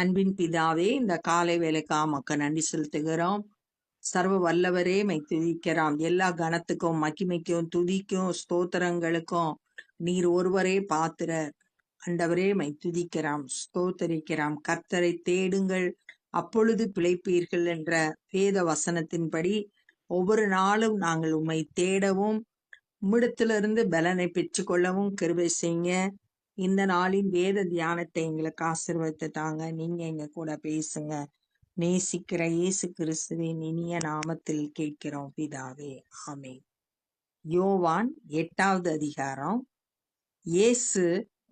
அன்பின் பிதாவே இந்த காலை வேலைக்கா மக்க நன்றி செலுத்துகிறோம். சர்வ வல்லவரே மை துதிக்கிறோம். எல்லா கணத்துக்கும் மகிமைக்கும் துதிக்கும் ஸ்தோத்திரங்களுக்கும் நீர் ஒருவரே பாத்திர அண்டவரே மை துதிக்கிறாம் ஸ்தோத்தரிக்கிறாம். கர்த்தரை தேடுங்கள் அப்பொழுது பிழைப்பீர்கள் என்ற வேத வசனத்தின்படி ஒவ்வொரு நாளும் நாங்கள் உம்மை தேடவும் உம்மிடத்திலிருந்து பலனை பெற்றுக்கொள்ளவும் கிருபை செய்ய இந்த நாளின் வேத தியானத்தை எங்களுக்கு ஆசிர்வதித்து தாங்க. நீங்க எங்க கூட பேசுங்க. நேசிக்கிற இயேசு கிறிஸ்துவின் இனிய நாமத்தில் கேட்கிறோம் பிதாவே. ஆமே யோவான் எட்டாவது அதிகாரம். இயேசு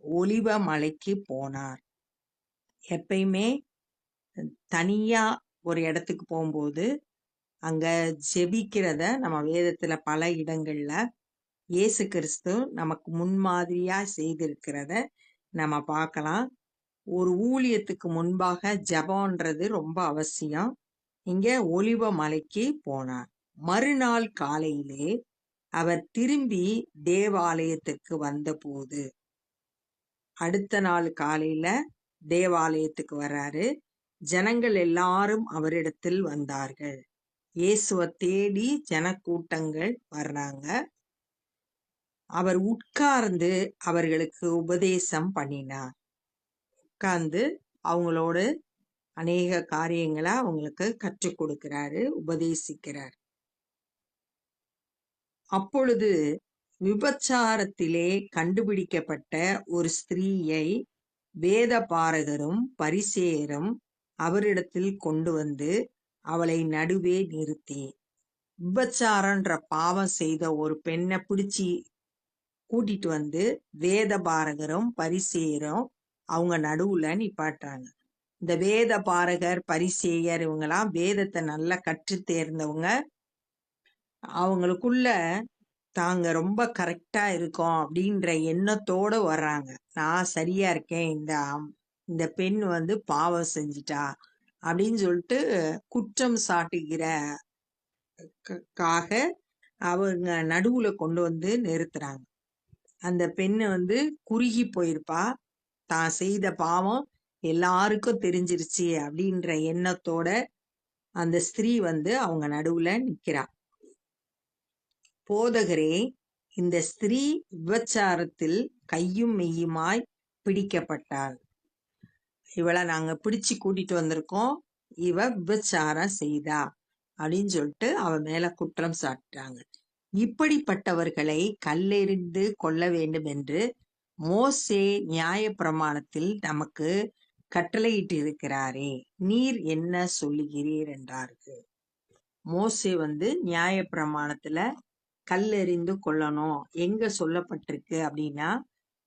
ஒலிவ மலைக்கு போனார். எப்பயுமே தனியா ஒரு இடத்துக்கு போகும்போது அங்க ஜெபிக்கிறத நம்ம வேதத்துல பல இடங்கள்ல இயேசு கிறிஸ்து நமக்கு முன்மாதிரியா செய்திருக்கிறத நம்ம பார்க்கலாம். ஒரு ஊழியத்துக்கு முன்பாக ஜபம்ன்றது ரொம்ப அவசியம். இங்க ஒலிவ மலைக்கு போனார். மறுநாள் காலையிலே அவர் திரும்பி தேவாலயத்துக்கு வந்தபோது அடுத்த நாள் காலையில தேவாலயத்துக்கு வர்றாரு ஜனங்கள் எல்லாரும் அவரிடத்தில் வந்தார்கள். இயேசுவை தேடி ஜனக்கூட்டங்கள் வர்றாங்க. அவர் உட்கார்ந்து அவர்களுக்கு உபதேசம் பண்ணினார். உட்கார்ந்து அவங்களோடு அநேக காரியங்களை அவங்களுக்கு கற்றுக் கொடுக்கிறாரு உபதேசிக்கிறார். அப்பொழுது விபச்சாரத்திலே கண்டுபிடிக்கப்பட்ட ஒரு ஸ்திரீயை வேத பாரகரும் பரிசேயரும் அவரிடத்தில் கொண்டு வந்து அவளை நடுவே நிறுத்தி. விபச்சாரன்ற பாவம் செய்த ஒரு பெண்ணை பிடிச்சி கூட்டிட்டு வந்து வேத பாரகரும் பரிசேயரும் அவங்க நடுவுல நிப்பாட்டுறாங்க. இந்த வேத பாரகர் பரிசேயர் இவங்கெல்லாம் வேதத்தை நல்லா கற்று தேர்ந்தவங்க. அவங்களுக்குள்ள தாங்க ரொம்ப கரெக்டா இருக்கோம் அப்படின்ற எண்ணத்தோட வர்றாங்க. நான் சரியா இருக்கேன் இந்த இந்த பெண் வந்து பாவம் செஞ்சிட்டா அப்படின்னு சொல்லிட்டு குற்றம் சாட்டுகிற காக அவங்க நடுவுல கொண்டு வந்து நிறுத்துறாங்க. அந்த பெண்ணு வந்து குறுகி போயிருப்பா. தான் செய்த பாவம் எல்லாருக்கும் தெரிஞ்சிருச்சு அப்படின்ற எண்ணத்தோட அந்த ஸ்திரீ வந்து அவங்க நடுவுல நிக்கிறா. போதகரே இந்த ஸ்திரீ விபச்சாரத்தில் கையும் மெய்யுமாய் பிடிக்கப்பட்டாள். இவளை நாங்க பிடிச்சு கூட்டிட்டு வந்திருக்கோம். இவ விபச்சாரம் செய்தா அப்படின்னு சொல்லிட்டு அவ மேல குற்றம் சாட்டாங்க இப்படிப்பட்டவர்களை கல்லெறிந்து கொள்ள வேண்டும் என்று மோசே நியாயப்பிரமாணத்தில் நமக்கு கட்டளையிட்டு இருக்கிறாரே நீர் என்ன சொல்லுகிறீர் என்றார்கள் மோசே வந்து நியாய பிரமாணத்துல கல்லெறிந்து கொள்ளணும். எங்க சொல்லப்பட்டிருக்கு அப்படின்னா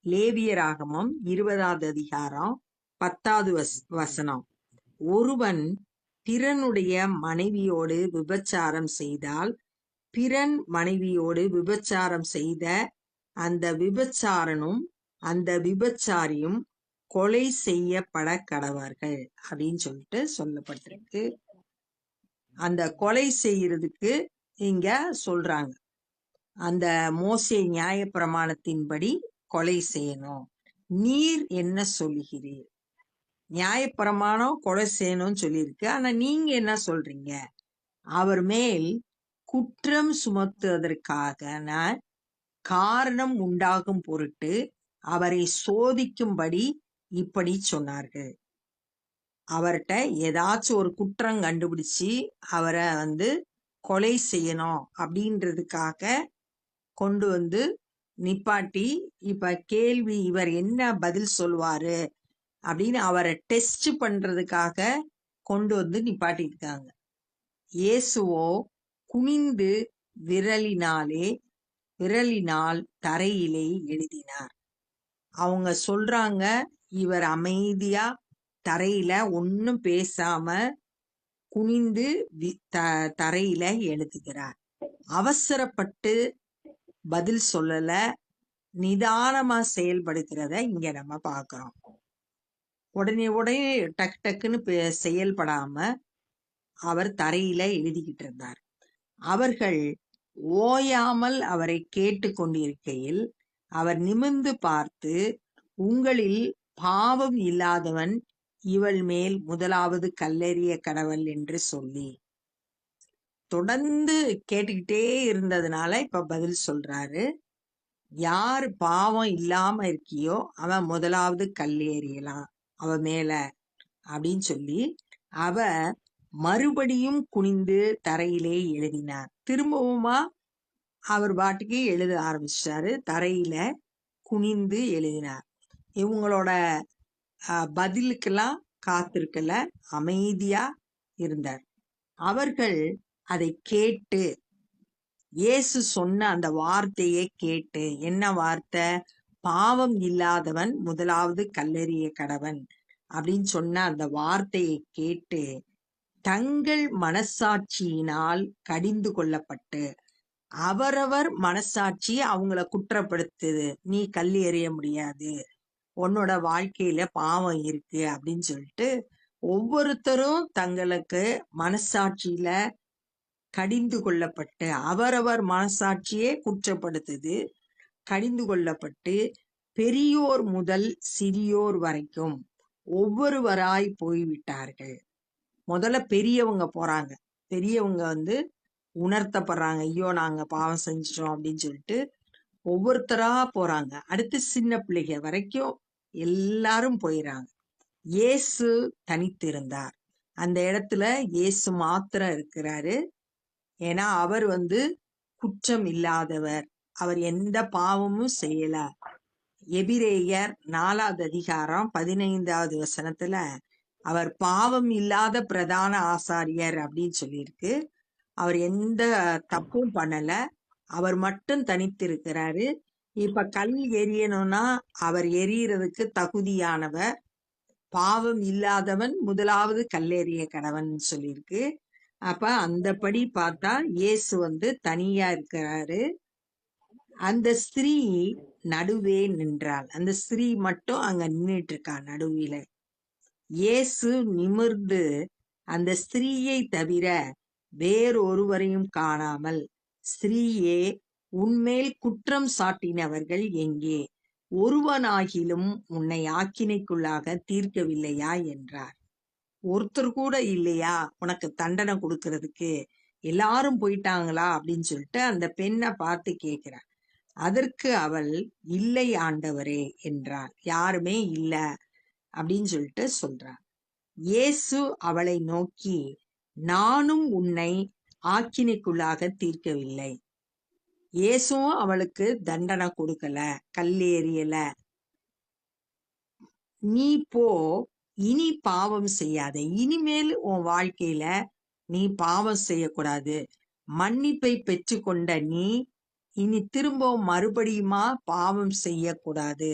லேவியராகமம் இருபதாவது அதிகாரம் பத்தாவது வஸ்- வசனம். ஒருவன் திறனுடைய மனைவியோடு விபச்சாரம் செய்தால் பிறன் மனைவியோடு விபச்சாரம் செய்த அந்த விபச்சாரனும் அந்த விபச்சாரியும் கொலை செய்யப்பட கடவார்கள் அப்படின்னு சொல்லிட்டு சொல்லப்பட்டிருக்கு. அந்த கொலை செய்யறதுக்கு இங்க சொல்றாங்க. அந்த மோசே நியாயப்பிரமாணத்தின்படி கொலை செய்யணும். நீர் என்ன சொல்லுகிறீர்? நியாயப்பிரமாணம் கொலை செய்யணும்னு சொல்லியிருக்கு. ஆனா நீங்க என்ன சொல்றீங்க? அவர் மேல் குற்றம் சுமத்துவதற்காக காரணம் உண்டாகும் பொருட்டு அவரை சோதிக்கும்படி இப்படி சொன்னார்கள். அவர்கிட்ட ஏதாச்சும் ஒரு குற்றம் கண்டுபிடிச்சு அவரை வந்து கொலை செய்யணும் அப்படின்றதுக்காக கொண்டு வந்து நிப்பாட்டி இப்ப கேள்வி இவர் என்ன பதில் சொல்லுவாரு அப்படின்னு அவரை டெஸ்ட் பண்றதுக்காக கொண்டு வந்து நிப்பாட்டி இருக்காங்க இயேசுவோ குனிந்து விரலினாலே விரலினால் தரையிலே எழுதினார். அவங்க சொல்றாங்க இவர் அமைதியா தரையில ஒன்னும் பேசாம குனிந்து வி- த- தரையில எழுதுகிறார். அவசரப்பட்டு பதில் சொல்லல நிதானமா செயல்படுகிறத இங்க நம்ம பாக்குறோம். உடனே உடனே டக் டக்குன்னு பே- செயல்படாம அவர் தரையில எழுதிக்கிட்டு இருந்தார். அவர்கள் ஓயாமல் அவரை கேட்டுக்கொண்டிருக்கையில் அவர் நிமிர்ந்து பார்த்து உங்களில் பாவம் இல்லாதவன் இவள் மேல் முதலாவது கல்லெறிய கடவுள் என்று சொல்லி. தொடர்ந்து கேட்டுக்கிட்டே இருந்ததுனால இப்ப பதில் சொல்றாரு. யார் பாவம் இல்லாம இருக்கியோ அவன் முதலாவது கல் எறியலாம் அவ மேல அப்படின்னு சொல்லி. அவ மறுபடியும் குனிந்து தரையிலே எழுதினார். திரும்பவுமா அவர் பாட்டுக்கு எழுத ஆரம்பிச்சிட்டாரு. தரையில குனிந்து எழுதினார். இவங்களோட அஹ், பதிலுக்கெல்லாம் காத்திருக்கல அமைதியா இருந்தார். அவர்கள் அதை கேட்டு இயேசு சொன்ன அந்த வார்த்தையை கேட்டு என்ன வார்த்தை? பாவம் இல்லாதவன் முதலாவது கல்லெறிய கடவன் அப்படின்னு சொன்ன அந்த வார்த்தையை கேட்டு தங்கள் மனசாட்சியினால் கடிந்து கொள்ளப்பட்டு அவரவர் மனசாட்சி அவங்கள குற்றப்படுத்துது. நீ கல் எறிய முடியாது. உன்னோட வாழ்க்கையில பாவம் இருக்கு அப்படின்னு சொல்லிட்டு ஒவ்வொருத்தரும் தங்களுக்கு மனசாட்சியில கடிந்து கொள்ளப்பட்டு அவரவர் மனசாட்சியே குற்றப்படுத்துது. கடிந்து கொள்ளப்பட்டு பெரியோர் முதல் சிறியோர் வரைக்கும் ஒவ்வொருவராய் போய்விட்டார்கள். முதல்ல பெரியவங்க போறாங்க. பெரியவங்க வந்து உணர்த்தப்படுறாங்க. ஐயோ நாங்க பாவம் செஞ்சிட்டோம் அப்படின்னு சொல்லிட்டு ஒவ்வொருத்தரா போறாங்க. அடுத்து சின்ன பிள்ளைங்க வரைக்கும் எல்லாரும் போயிறாங்க. இயேசு தனித்திருந்தார். அந்த இடத்துல இயேசு மாத்திரம் இருக்கிறாரு. ஏன்னா அவர் வந்து குற்றம் இல்லாதவர். அவர் எந்த பாவமும் செய்யல. எபிரேயர் நாலாவது அதிகாரம் பதினைந்தாவது வசனத்துல அவர் பாவம் இல்லாத பிரதான ஆசாரியர் அப்படின்னு சொல்லியிருக்கு. அவர் எந்த தப்பும் பண்ணல. அவர் மட்டும் தனித்திருக்கிறாரு. இப்ப கல் எரியணும்னா அவர் எரியறதுக்கு தகுதியானவர். பாவம் இல்லாதவன் முதலாவது கல்லெறிய கடவன் சொல்லியிருக்கு. அப்ப அந்தபடி பார்த்தா இயேசு வந்து தனியா இருக்கிறாரு. அந்த ஸ்திரீ நடுவே நின்றாள். அந்த ஸ்திரீ மட்டும் அங்க நின்னுட்டு இருக்கா நடுவில. இயேசு நிமிர்ந்து அந்த ஸ்திரீயை தவிர வேறொருவரையும் காணாமல் ஸ்திரீயே உன்மேல் குற்றம் சாட்டினவர்கள் எங்கே? ஒருவனாகிலும் உன்னை ஆக்கினைக்குள்ளாக தீர்க்கவில்லையா? என்றார். ஒருத்தர் கூட இல்லையா? உனக்கு தண்டனை கொடுக்கறதுக்கு? எல்லாரும் போயிட்டாங்களா? அப்படின்னு சொல்லிட்டு அந்த பெண்ணை பார்த்து கேட்கிறார். அதற்கு அவள் இல்லை ஆண்டவரே என்றாள் யாருமே இல்லை. அப்படின்னு சொல்லிட்டு சொல்றார். இயேசு அவளை நோக்கி நானும் உன்னை ஆக்கினிக்குள்ளாக தீர்க்கவில்லை. இயேசுவும் அவளுக்கு தண்டனை கொடுக்கல கல்லேறியல நீ போ இனி பாவம் செய்யாத. இனிமேல் உன் வாழ்க்கையில நீ பாவம் செய்யக்கூடாது. மன்னிப்பை பெற்றுக்கொண்ட நீ இனி திரும்பவும் மறுபடியுமா பாவம் செய்யக்கூடாது.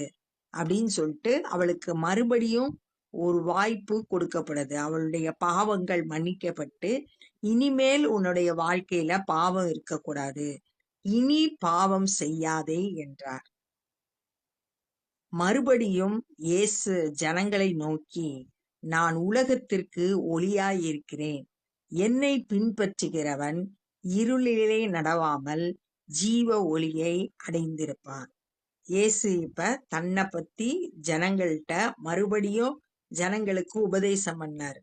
அப்படின்னு சொல்லிட்டு அவளுக்கு மறுபடியும் ஒரு வாய்ப்பு கொடுக்கப்படுது அவளுடைய பாவங்கள் மன்னிக்கப்பட்டு இனிமேல் உன்னுடைய வாழ்க்கையில பாவம் இருக்கக்கூடாது. இனி பாவம் செய்யாதே என்றார். மறுபடியும் இயேசு ஜனங்களை நோக்கி நான் உலகத்திற்கு ஒளியாயிருக்கிறேன். என்னை பின்பற்றுகிறவன் இருளிலே நடவாமல் ஜீவ ஒளியை அடைந்திருப்பான். இயேசு இப்ப தன்னை பத்தி ஜனங்கள்கிட்ட மறுபடியும் ஜனங்களுக்கு உபதேசம் பண்ணார்.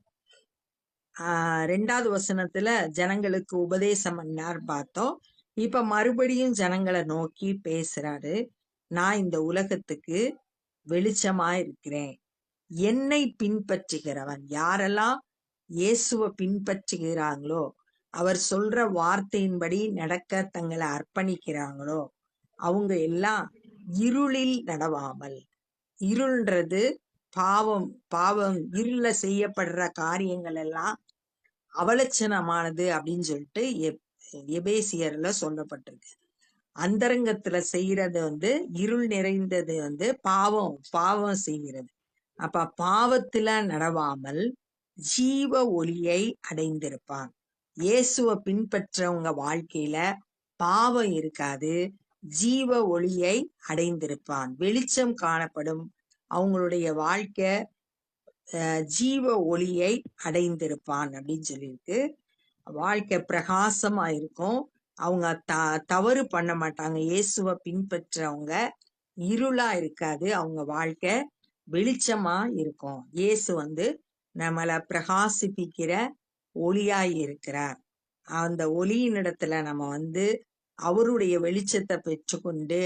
ஆஹ் ரெண்டாவது வசனத்துல ஜனங்களுக்கு உபதேசம் பண்ணார் பார்த்தோம். இப்ப மறுபடியும் ஜனங்களை நோக்கி பேசுறாரு. நான் இந்த உலகத்துக்கு வெளிச்சமா இருக்கிறேன் என்னை பின்பற்றுகிறவன் யாரெல்லாம் இயேசுவை பின்பற்றுகிறாங்களோ அவர் சொல்ற வார்த்தையின்படி நடக்க தங்களை அர்ப்பணிக்கிறாங்களோ அவங்க எல்லாம் இருளில் நடவாமல். இருள்ன்றது பாவம் பாவம் இருள செய்யப்படுற காரியங்கள் எல்லாம் அவலட்சணமானது அப்படின்னு சொல்லிட்டு எப்- எபேசியர்ல சொல்லப்பட்டிருக்கு. அந்தரங்கத்துல செய்யறது வந்து இருள் நிறைந்தது வந்து பாவம் பாவம் செய்கிறது. அப்ப பாவத்துல நடவாமல் ஜீவ ஒளியை அடைந்திருப்பான். இயேசுவை பின்பற்றவங்க வாழ்க்கையில பாவம் இருக்காது ஜீவ ஒளியை அடைந்திருப்பான். வெளிச்சம் காணப்படும் அவங்களுடைய வாழ்க்கை ஜீவ ஒளியை அடைந்திருப்பான் அப்படின்னு சொல்லியிருக்கு. வாழ்க்கை பிரகாசமா இருக்கும். அவங்க த தவறு பண்ண மாட்டாங்க. இயேசுவை பின்பற்றவங்க இருளா இருக்காது. அவங்க வாழ்க்கை வெளிச்சமா இருக்கும். இயேசு வந்து நம்மளை பிரகாசிப்பிக்கிற ஒளியாய் இருக்கிறார். அந்த ஒளியினிடத்துல நம்ம வந்து அவருடைய வெளிச்சத்தை பெற்றுக்கொண்டு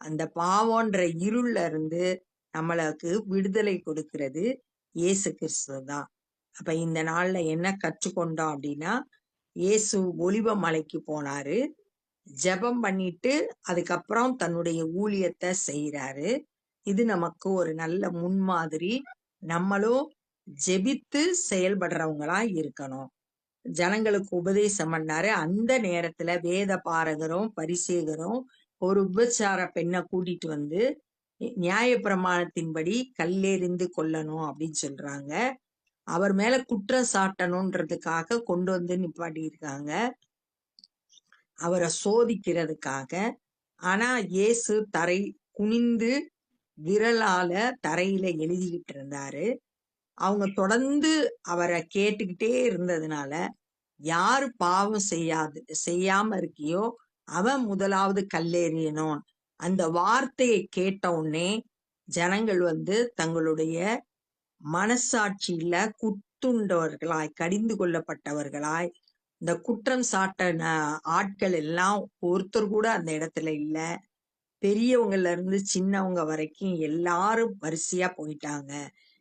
அந்த பாவன்ற இருள்ல இருந்து நம்மளுக்கு விடுதலை கொடுக்கிறது இயேசு கிறிஸ்து தான். அப்ப இந்த நாள்ல என்ன கற்றுக்கொண்டோம் அப்படின்னா இயேசு ஒலிவ மலைக்கு போனாரு. ஜெபம் பண்ணிட்டு அதுக்கப்புறம் தன்னுடைய ஊழியத்தை செய்யறாரு இது நமக்கு ஒரு நல்ல முன்மாதிரி நம்மளும் ஜெபித்து செயல்படுறவங்களா இருக்கணும். ஜனங்களுக்கு உபதேசம் பண்ணாரு. அந்த நேரத்துல வேத பாரகரும் பரிசேகரும் ஒரு உபச்சார பெண்ணை கூட்டிட்டு வந்து நியாயப்பிரமாணத்தின்படி கல்லெறிந்து கொல்லணும் அப்படின்னு சொல்றாங்க. அவர் மேல குற்றம் சாட்டணுன்றதுக்காக கொண்டு வந்து நிப்பாட்டி இருக்காங்க அவரை சோதிக்கிறதுக்காக. ஆனா இயேசு தரை குனிந்து விரலால தரையில எழுதிக்கிட்டு இருந்தாரு. அவங்க தொடர்ந்து அவரை கேட்டுக்கிட்டே இருந்ததுனால யாரு பாவம் செய்யாது செய்யாம இருக்கியோ அவன் முதலாவது கல்லேறியனோன் அந்த வார்த்தையை கேட்ட உடனே ஜனங்கள் வந்து தங்களுடைய மனசாட்சியில குத்துண்டவர்களாய் கடிந்து கொள்ளப்பட்டவர்களாய் இந்த குற்றம் சாட்டின ஆட்கள் எல்லாம் ஒருத்தர் கூட அந்த இடத்துல இல்ல. பெரியவங்கல இருந்து சின்னவங்க வரைக்கும் எல்லாரும் வரிசையா போயிட்டாங்க.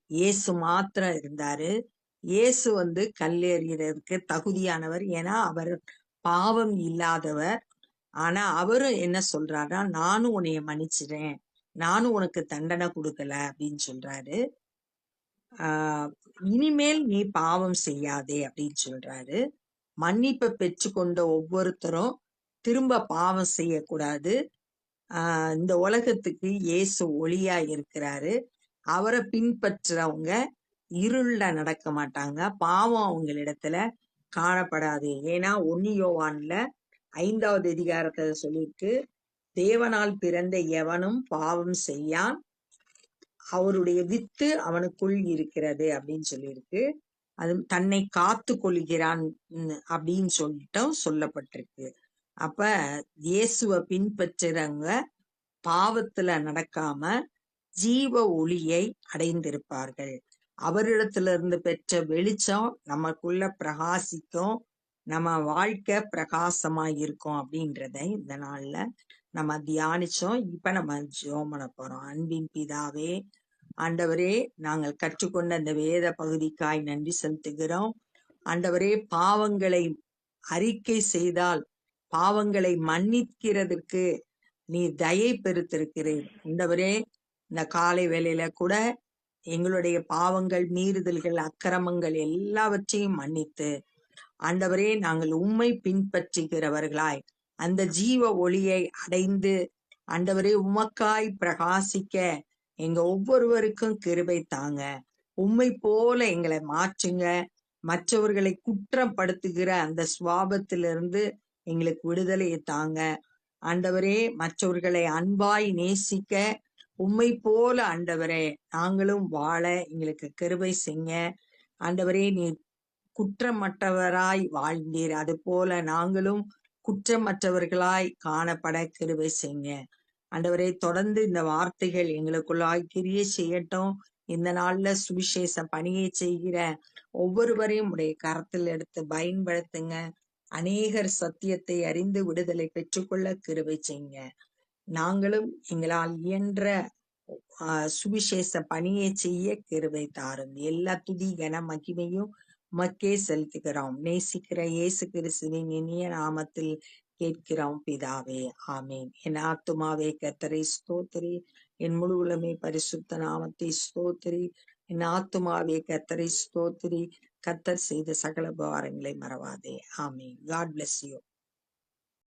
இயேசு மாத்திரம் இருந்தாரு. இயேசு வந்து கல்லெறியறதுக்கு தகுதியானவர். ஏன்னா அவர் பாவம் இல்லாதவர். ஆனா அவரும் என்ன சொல்றாருன்னா நானும் உன்னைய மன்னிச்சிடேன் நானும் உனக்கு தண்டனை கொடுக்கல அப்படின்னு சொல்றாரு. ஆஹ் இனிமேல் நீ பாவம் செய்யாதே அப்படின்னு சொல்றாரு. மன்னிப்பை பெற்றுக்கொண்ட ஒவ்வொருத்தரும் திரும்ப பாவம் செய்யக்கூடாது. ஆஹ் இந்த உலகத்துக்கு இயேசு ஒளியா இருக்கிறாரு. அவரை பின்பற்றுறவங்க இருள நடக்க மாட்டாங்க. பாவம் அவங்களிடத்துல காணப்படாது. ஏன்னா ஒன்னு யோவான்ல ஐந்தாவது அதிகாரத்தை சொல்லியிருக்கு தேவனால் பிறந்த எவனும் பாவம் செய்யான் அவருடைய வித்து அவனுக்குள் இருக்கிறது அப்படின்னு சொல்லியிருக்கு. அது தன்னை காத்து கொள்கிறான் அப்படின்னு சொல்லிட்டும் சொல்லப்பட்டிருக்கு. அப்ப இயேசுவை பின்பற்றுறவங்க பாவத்துல நடக்காம ஜீவ ஒளியை அடைந்திருப்பார்கள். அவரிடத்திலிருந்து பெற்ற வெளிச்சம் நமக்குள்ள பிரகாசிக்கும் நம்ம வாழ்க்கை பிரகாசமா இருக்கும் அப்படின்றத இந்த நாள்ல நம்ம தியானிச்சோம். இப்ப நம்ம ஜெபம் பண்ண போறோம். அன்பின் பிதாவே ஆண்டவரே நாங்கள் கற்றுக்கொண்ட இந்த வேத பகுதிக்காய் நன்றி செலுத்துகிறோம். ஆண்டவரே பாவங்களை அறிக்கை செய்தால் பாவங்களை மன்னிக்கிறதுக்கு நீ தயை பெருத்திருக்கிறீர். ஆண்டவரே இந்த காலை வேலையில கூட எங்களுடைய பாவங்கள் மீறுதல்கள் அக்கிரமங்கள் எல்லாவற்றையும் மன்னித்து ஆண்டவரே நாங்கள் உம்மை பின்பற்றுகிறவர்களாய் அந்த ஜீவ ஒளியை அடைந்து ஆண்டவரே உமக்காய் பிரகாசிக்க எங்க ஒவ்வொருவருக்கும் கிருபை தாங்க. உம்மை போல எங்களை மாற்றுங்க. மற்றவர்களை குற்றப்படுத்துகிற அந்த சுவாபத்திலிருந்து எங்களுக்கு விடுதலையை தாங்க. ஆண்டவரே மற்றவர்களை அன்பாய் நேசிக்க உம்மை போல ஆண்டவரே நாங்களும் வாழ எங்களுக்கு கருவை செய்ய ஆண்டவரே நீ குற்றமற்றவராய் வாழ்ந்தீர். அது போல நாங்களும் குற்றமற்றவர்களாய் காணப்பட கிருவை செய்ய ஆண்டவரே தொடர்ந்து இந்த வார்த்தைகள் எங்களுக்குள்ளாய் கிரிய செய்யட்டும். இந்த நாள்ல சுவிசேஷ பணியை செய்கிற ஒவ்வொருவரையும் உடைய கரத்தில் எடுத்து பயன்படுத்துங்க. அநேகர் சத்தியத்தை அறிந்து விடுதலை பெற்றுக்கொள்ள கிருவை செய்யுங்க. நாங்களும் எங்களால் இயன்ற ஆஹ், சுவிசேஷ பணியை செய்ய கிருபை தாரும். எல்லா துதி கன மகிமையும் மக்கே செலுத்துகிறோம். நேசிக்கிற இயேசு கிறிஸ்துவின் இனிய நாமத்தில் கேட்கிறோம் பிதாவே. ஆமீன். என் ஆத்துமாவே கத்தரை ஸ்தோத்திரி. என் முழு உலமே பரிசுத்த நாமத்தை ஸ்தோத்திரி. என் ஆத்துமாவே கத்தரை ஸ்தோத்திரி. கத்தர் செய்த சகல உபகாரங்களை மறவாதே. ஆமீன். God bless you